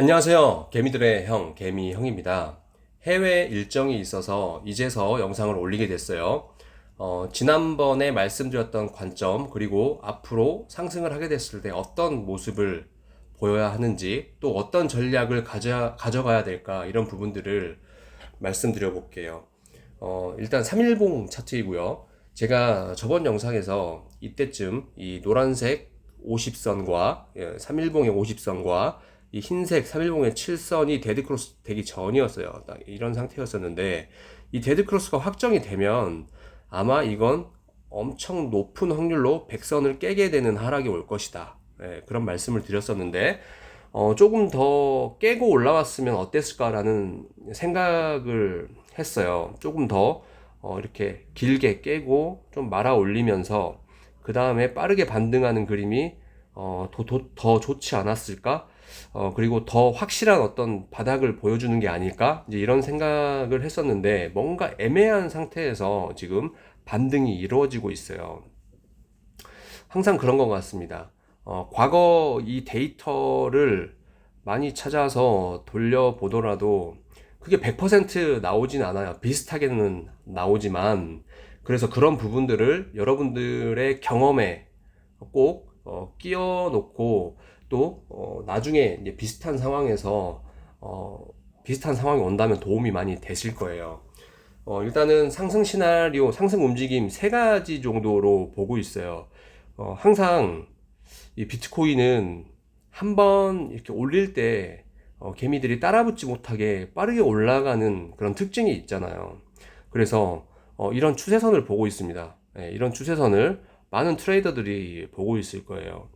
안녕하세요. 개미들의 형, 개미 형입니다. 해외 일정이 있어서 이제서 영상을 올리게 됐어요. 어, 지난번에 말씀드렸던 관점, 그리고 앞으로 상승을 하게 됐을 때 어떤 모습을 보여야 하는지, 또 어떤 전략을 가져, 가져가야 될까, 이런 부분들을 말씀드려 볼게요. 어, 일단 3일봉 차트이고요. 제가 저번 영상에서 이때쯤 이 노란색 50선과, 예, 3일봉의 50선과 이 흰색 3일봉의 7선이 데드크로스 되기 전이었어요. 딱 이런 상태였었는데 이 데드크로스가 확정이 되면 아마 이건 엄청 높은 확률로 100선을 깨게 되는 하락이 올 것이다. 예, 그런 말씀을 드렸었는데 어, 조금 더 깨고 올라왔으면 어땠을까라는 생각을 했어요. 조금 더 어, 이렇게 길게 깨고 좀 말아 올리면서 그 다음에 빠르게 반등하는 그림이 어, 더, 더, 더 좋지 않았을까? 어, 그리고 더 확실한 어떤 바닥을 보여주는 게 아닐까? 이제 이런 생각을 했었는데, 뭔가 애매한 상태에서 지금 반등이 이루어지고 있어요. 항상 그런 것 같습니다. 어, 과거 이 데이터를 많이 찾아서 돌려보더라도 그게 100% 나오진 않아요. 비슷하게는 나오지만, 그래서 그런 부분들을 여러분들의 경험에 꼭 어, 끼워 놓고 또 어, 나중에 이제 비슷한 상황에서 어, 비슷한 상황이 온다면 도움이 많이 되실 거예요. 어, 일단은 상승 시나리오, 상승 움직임 세 가지 정도로 보고 있어요. 어, 항상 이 비트코인은 한 번 이렇게 올릴 때 어, 개미들이 따라붙지 못하게 빠르게 올라가는 그런 특징이 있잖아요. 그래서 어, 이런 추세선을 보고 있습니다. 네, 이런 추세선을 많은 트레이더들이 보고 있을 거예요.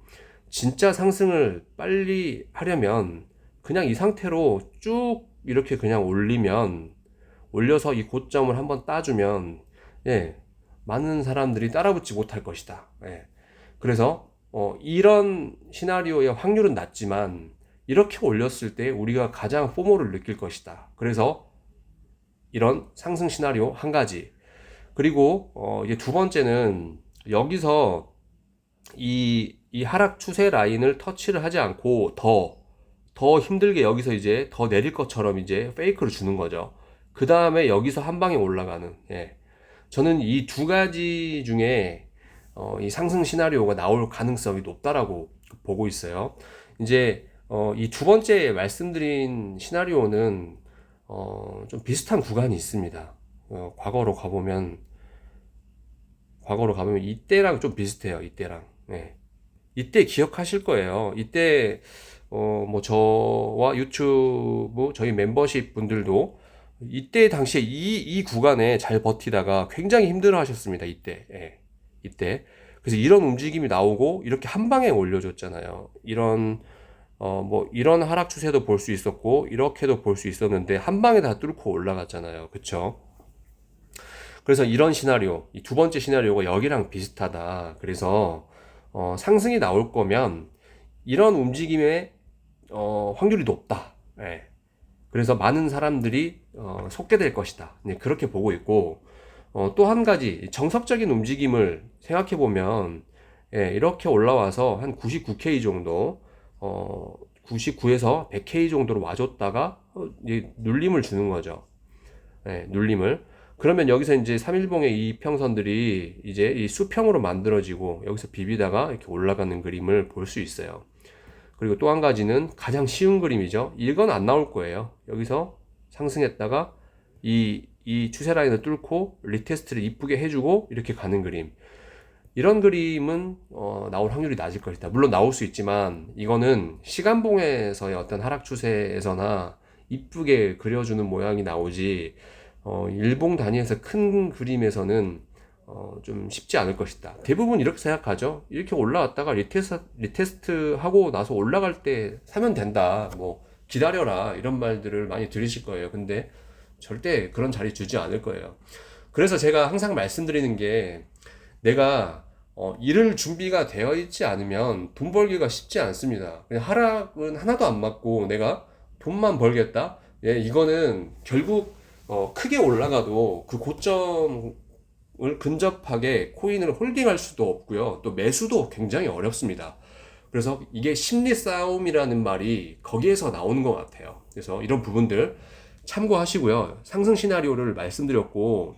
진짜 상승을 빨리 하려면 그냥 이 상태로 쭉 이렇게 그냥 올리면 올려서 이 고점을 한번 따주면 예, 많은 사람들이 따라붙지 못할 것이다. 예. 그래서 어, 이런 시나리오의 확률은 낮지만 이렇게 올렸을 때 우리가 가장 포모를 느낄 것이다. 그래서 이런 상승 시나리오 한 가지. 그리고 어, 이제 두 번째는 여기서 이, 이 하락 추세 라인을 터치를 하지 않고 더, 더 힘들게 여기서 이제 더 내릴 것처럼 이제 페이크를 주는 거죠. 그 다음에 여기서 한 방에 올라가는, 예. 저는 이 두 가지 중에, 어, 이 상승 시나리오가 나올 가능성이 높다라고 보고 있어요. 이제, 어, 이 두 번째 말씀드린 시나리오는, 어, 좀 비슷한 구간이 있습니다. 어, 과거로 가보면, 과거로 가보면 이때랑 좀 비슷해요. 이때랑. 네. 이때 기억하실 거예요. 이때 어 뭐 저와 유튜브 저희 멤버십 분들도 이때 당시에 이, 이 구간에 잘 버티다가 굉장히 힘들어 하셨습니다. 이때. 예. 이때. 그래서 이런 움직임이 나오고 이렇게 한 방에 올려줬잖아요. 이런 어 뭐 이런 하락 추세도 볼 수 있었고 이렇게도 볼 수 있었는데 한 방에 다 뚫고 올라갔잖아요. 그쵸? 그래서 이런 시나리오, 이 두 번째 시나리오가 여기랑 비슷하다. 그래서 어, 상승이 나올 거면 이런 움직임의 어, 확률이 높다. 예. 그래서 많은 사람들이 어, 속게 될 것이다. 네, 그렇게 보고 있고 어, 또 한 가지 정석적인 움직임을 생각해 보면 예, 이렇게 올라와서 한 99K 정도 어, 99에서 100K 정도로 와줬다가 어, 눌림을 주는 거죠. 예, 눌림을 그러면 여기서 이제 3일봉의 이 평선들이 이제 이 수평으로 만들어지고 여기서 비비다가 이렇게 올라가는 그림을 볼 수 있어요. 그리고 또 한 가지는 가장 쉬운 그림이죠. 이건 안 나올 거예요. 여기서 상승했다가 이, 이 추세 라인을 뚫고 리테스트를 이쁘게 해주고 이렇게 가는 그림. 이런 그림은 어, 나올 확률이 낮을 것이다. 물론 나올 수 있지만 이거는 시간봉에서의 어떤 하락 추세에서나 이쁘게 그려주는 모양이 나오지 어, 일봉 단위에서 큰 그림에서는 어, 좀 쉽지 않을 것이다. 대부분 이렇게 생각하죠. 이렇게 올라왔다가 리테스트, 리테스트 하고 나서 올라갈 때 사면 된다. 뭐, 기다려라. 이런 말들을 많이 들으실 거예요. 근데 절대 그런 자리 주지 않을 거예요. 그래서 제가 항상 말씀드리는 게 내가 어, 일을 준비가 되어 있지 않으면 돈 벌기가 쉽지 않습니다. 그냥 하락은 하나도 안 맞고 내가 돈만 벌겠다? 예, 이거는 결국 어, 크게 올라가도 그 고점을 근접하게 코인을 홀딩할 수도 없고요. 또 매수도 굉장히 어렵습니다. 그래서 이게 심리 싸움이라는 말이 거기에서 나오는 것 같아요. 그래서 이런 부분들 참고하시고요. 상승 시나리오를 말씀드렸고,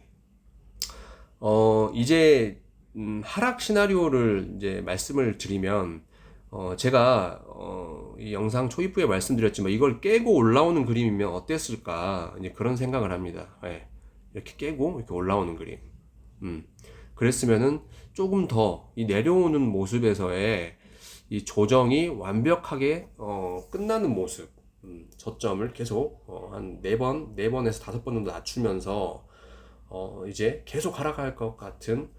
어, 이제, 음, 하락 시나리오를 이제 말씀을 드리면, 어, 제가, 어, 이 영상 초입부에 말씀드렸지만 이걸 깨고 올라오는 그림이면 어땠을까, 이제 그런 생각을 합니다. 예. 이렇게 깨고 이렇게 올라오는 그림. 음. 그랬으면은 조금 더 이 내려오는 모습에서의 이 조정이 완벽하게 어, 끝나는 모습 음, 저점을 계속 어, 한네 번, 네 번에서 다섯 번 정도 낮추면서 어, 이제 계속 하락할 것 같은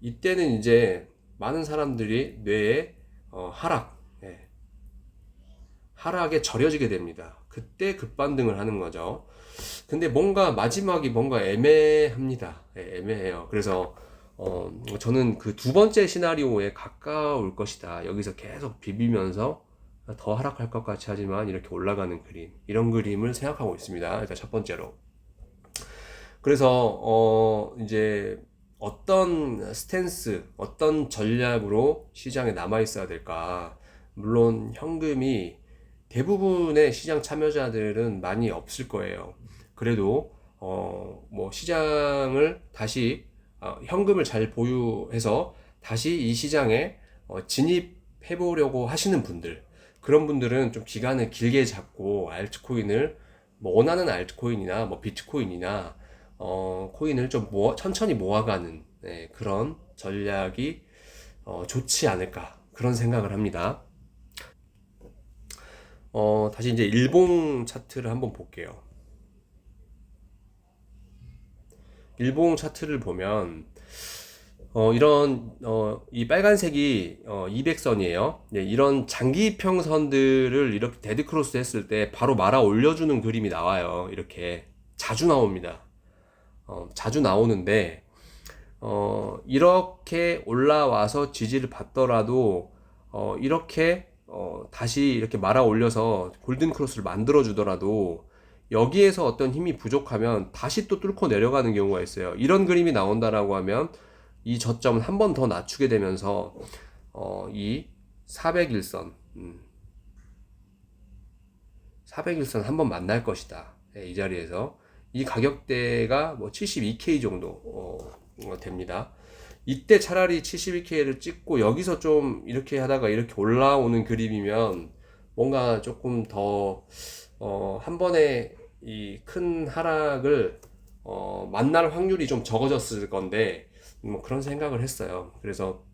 이때는 이제 많은 사람들이 뇌에 어, 하락, 예, 하락에 절여지게 됩니다. 그때 급반등을 하는 거죠. 근데 뭔가 마지막이 뭔가 애매합니다. 예, 애매해요. 그래서 어, 저는 그 두 번째 시나리오에 가까울 것이다. 여기서 계속 비비면서 더 하락할 것 같이 하지만 이렇게 올라가는 그림. 이런 그림을 생각하고 있습니다. 일단 첫 번째로. 그래서, 어, 이제 어떤 스탠스, 어떤 전략으로 시장에 남아 있어야 될까. 물론 현금이 대부분의 시장 참여자들은 많이 없을 거예요. 그래도, 어, 뭐 시장을 다시 어, 현금을 잘 보유해서 다시 이 시장에 어, 진입해 보려고 하시는 분들 그런 분들은 좀 기간을 길게 잡고 알트코인을 뭐 원하는 알트코인이나 뭐 비트코인이나 어, 코인을 좀 모아, 천천히 모아가는 네, 그런 전략이 어, 좋지 않을까 그런 생각을 합니다. 어, 다시 이제 일봉 차트를 한번 볼게요. 일봉 차트를 보면 어, 이런 어, 이 빨간색이 어, 200선이에요. 네, 이런 장기 평선들을 이렇게 데드 크로스 했을 때 바로 말아 올려주는 그림이 나와요. 이렇게 자주 나옵니다. 어, 자주 나오는데 어, 이렇게 올라와서 지지를 받더라도 어, 이렇게 어, 다시 이렇게 말아 올려서 골든 크로스를 만들어 주더라도 여기에서 어떤 힘이 부족하면 다시 또 뚫고 내려가는 경우가 있어요. 이런 그림이 나온다라고 하면 이 저점은 한 번 더 낮추게 되면서 어, 이 401선 음, 401선 한 번 만날 것이다. 네, 이 자리에서 이 가격대가 뭐 72K 정도 어, 어, 됩니다. 이때 차라리 72K를 찍고 여기서 좀 이렇게 하다가 이렇게 올라오는 그림이면 뭔가 조금 더 어, 한 번에 이 큰 하락을 어, 만날 확률이 좀 적어졌을 건데 뭐 그런 생각을 했어요. 그래서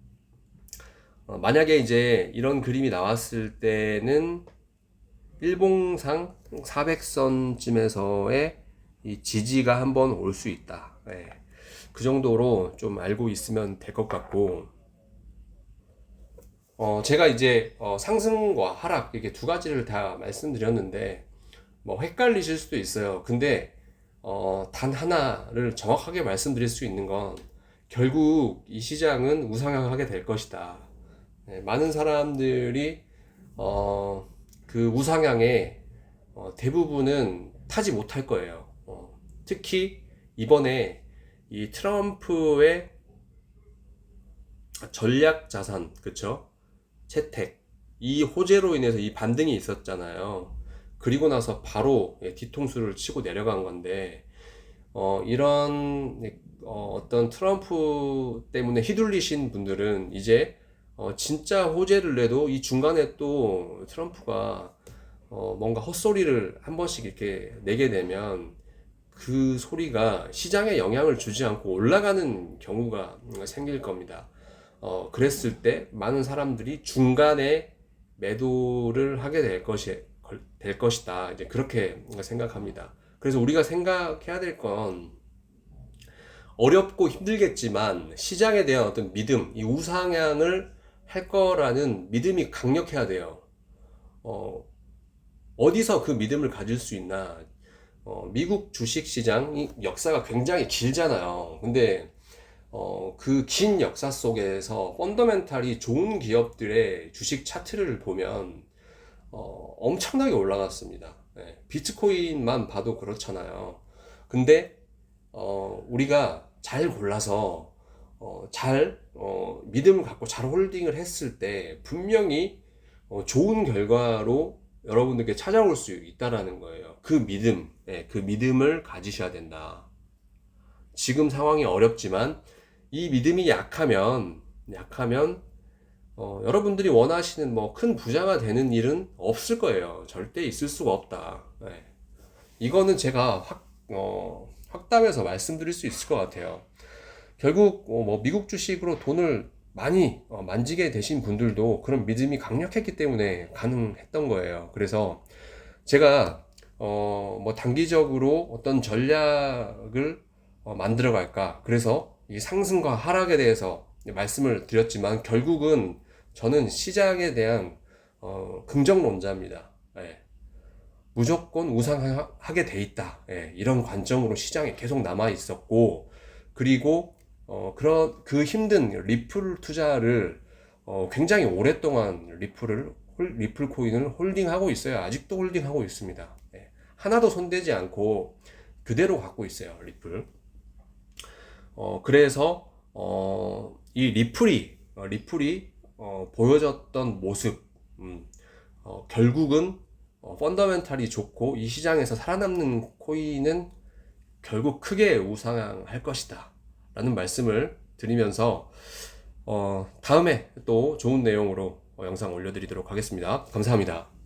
어, 만약에 이제 이런 그림이 나왔을 때는 일봉상 400선쯤에서의 이 지지가 한번 올 수 있다. 네. 그 정도로 좀 알고 있으면 될 것 같고, 어, 제가 이제 어, 상승과 하락 이렇게 두 가지를 다 말씀드렸는데, 뭐 헷갈리실 수도 있어요. 근데 어, 단 하나를 정확하게 말씀드릴 수 있는 건 결국 이 시장은 우상향하게 될 것이다. 네, 많은 사람들이 어, 그 우상향의 어, 대부분은 타지 못할 거예요. 어, 특히 이번에 이 트럼프의 전략 자산, 그쵸? 채택. 이 호재로 인해서 이 반등이 있었잖아요. 그리고 나서 바로 예, 뒤통수를 치고 내려간 건데 어, 이런 어, 어떤 트럼프 때문에 휘둘리신 분들은 이제 어, 진짜 호재를 내도 이 중간에 또 트럼프가 어, 뭔가 헛소리를 한 번씩 이렇게 내게 되면 그 소리가 시장에 영향을 주지 않고 올라가는 경우가 생길 겁니다. 어, 그랬을 때 많은 사람들이 중간에 매도를 하게 될 것이 될 것이다. 이제 그렇게 생각합니다. 그래서 우리가 생각해야 될 건 어렵고 힘들겠지만 시장에 대한 어떤 믿음, 이 우상향을 할 거라는 믿음이 강력해야 돼요. 어, 어디서 그 믿음을 가질 수 있나? 어, 미국 주식 시장 역사가 굉장히 길잖아요. 근데 어, 그 긴 역사 속에서 펀더멘탈이 좋은 기업들의 주식 차트를 보면 어, 엄청나게 올라갔습니다. 네, 비트코인만 봐도 그렇잖아요. 근데 어, 우리가 잘 골라서 어, 잘 어, 믿음을 갖고 잘 홀딩을 했을 때 분명히 어, 좋은 결과로 여러분들께 찾아올 수 있다라는 거예요. 그 믿음, 예, 그 믿음을 가지셔야 된다. 지금 상황이 어렵지만 이 믿음이 약하면 약하면 어, 여러분들이 원하시는 뭐 큰 부자가 되는 일은 없을 거예요. 절대 있을 수가 없다. 예. 이거는 제가 확, 어, 확담해서 말씀드릴 수 있을 것 같아요. 결국 어, 뭐 미국 주식으로 돈을 많이 어, 만지게 되신 분들도 그런 믿음이 강력했기 때문에 가능했던 거예요. 그래서 제가 어, 뭐 단기적으로 어떤 전략을 어, 만들어 갈까? 그래서 이 상승과 하락에 대해서 말씀을 드렸지만 결국은 저는 시장에 대한 어, 긍정론자입니다. 예. 무조건 우상하게 돼 있다. 예, 이런 관점으로 시장에 계속 남아 있었고, 그리고 어, 그런 그 힘든 리플 투자를 어, 굉장히 오랫동안 리플을 홀- 리플 코인을 홀딩하고 있어요. 아직도 홀딩하고 있습니다. 예, 하나도 손대지 않고 그대로 갖고 있어요. 리플. 어, 그래서 어, 이 리플이 어, 리플이 어, 보여줬던 모습, 음, 어, 결국은 어, 펀더멘탈이 좋고 이 시장에서 살아남는 코인은 결국 크게 우상할 것이다. 라는 말씀을 드리면서 어, 다음에 또 좋은 내용으로 어, 영상 올려드리도록 하겠습니다. 감사합니다.